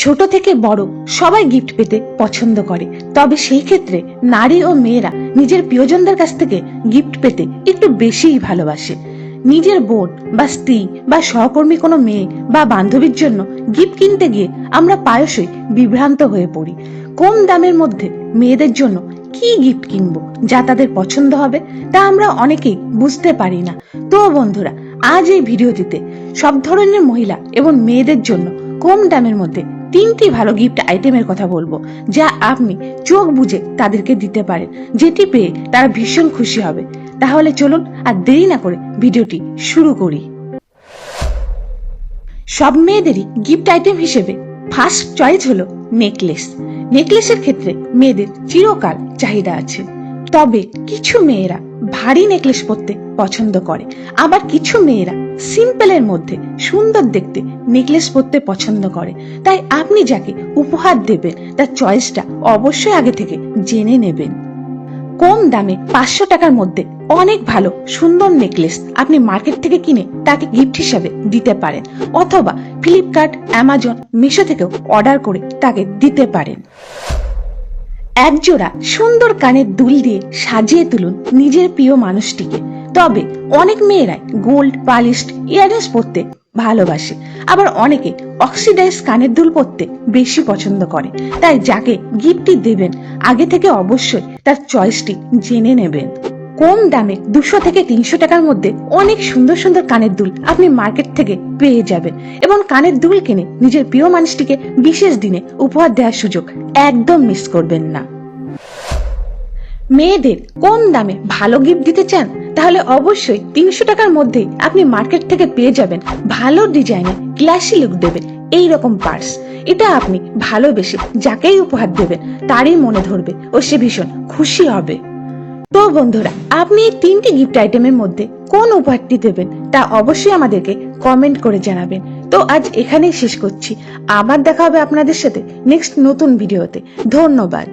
ছোট থেকে বড় সবাই গিফট পেতে পছন্দ করে। তবে সেই ক্ষেত্রে নারী ও মেয়েরা নিজের প্রিয়জনদের কাছ থেকে গিফট পেতে একটু বেশিই ভালোবাসে। নিজের বোন বা স্ত্রী বা সহকর্মী কোনো মেয়ে বা বান্ধবীর জন্য গিফট কিনতে গিয়ে আমরা প্রায়শই বিভ্রান্ত হয়ে পড়ি। কম দামের মধ্যে মেয়েদের জন্য কি গিফট কিনবো যা তাদের পছন্দ হবে তা আমরা অনেকেই বুঝতে পারি না। তো বন্ধুরা, আজ এই ভিডিওটিতে সব ধরনের মহিলা এবং মেয়েদের জন্য কম দামের মধ্যে তিনটি ভালো গিফট আইটেমের কথা বলব, যা আপনি চোখ বুঝে তাদেরকে দিতে পারেন। যেটি পেয়ে তারা ভীষণ খুশি হবে। তাহলে চলুন আর দেরি না করে ভিডিওটি শুরু করি। সব মেয়েদেরই গিফট আইটেম হিসেবে ফার্স্ট চয়েস হলো নেকলেস নেকলেসের ক্ষেত্রে মেয়েদের চিরকাল চাহিদা আছে। তবে কিছু মেয়েরা ভারী নেকলেস পরতে পছন্দ করে। আবার কিছু মেয়েরা সিম্পলের মধ্যে সুন্দর দেখতে নেকলেস পরতে পছন্দ করে। তাই আপনি যাকে উপহার দেবেন, তার চয়েসটা অবশ্যই আগে থেকে জেনে নেবেন। কম দামে পাঁচশো টাকার মধ্যে অনেক ভালো সুন্দর নেকলেস আপনি মার্কেট থেকে কিনে তাকে গিফট হিসাবে দিতে পারেন। অথবা ফ্লিপকার্ট, অ্যামাজন, মিশো থেকেও অর্ডার করে তাকে দিতে পারেন। একজোড়া সুন্দর কানের দুল দিয়ে সাজিয়ে তুলুন নিজের প্রিয় মানুষটিকে। তবে অনেক মেয়েরাই গোল্ড, পালিশড ইয়াররিংস পরতে ভালোবাসে। আবার অনেকে অক্সিডাইজ কানের দুল পরতে বেশি পছন্দ করে। তাই যাকে গিফটটি দেবেন, আগে থেকে অবশ্যই তার চয়েসটি জেনে নেবেন। কম দামে দুশো থেকে তিনশো টাকার মধ্যে অনেক সুন্দর সুন্দর কানের দুল আপনি মার্কেট থেকে পেয়ে যাবেন এবং কানের দুল কিনে নিজের প্রিয় মানুষটিকে বিশেষ দিনে উপহার দেওয়ার সুযোগ একদম মিস করবেন না। মেয়েদের কম দামে ভালো গিফট দিতে চান, তাহলে অবশ্যই তিনশো টাকার মধ্যেই আপনি মার্কেট থেকে পেয়ে যাবেন ভালো ডিজাইনের ক্লাসি লুক দেবে এই রকম পার্স এটা আপনি ভালোবেসে যাকেই উপহার দেবেন, তারই মনে ধরবে ও সে ভীষণ খুশি হবে। তো বন্ধুরা, আপনি এই তিনটি গিফট আইটেমের মধ্যে কোন উপহারটি দেবেন তা অবশ্যই আমাদেরকে কমেন্ট করে জানাবেন। তো আজ এখানেই শেষ করছি। আবার দেখা হবে আপনাদের সাথে নেক্সট নতুন ভিডিওতে ধন্যবাদ।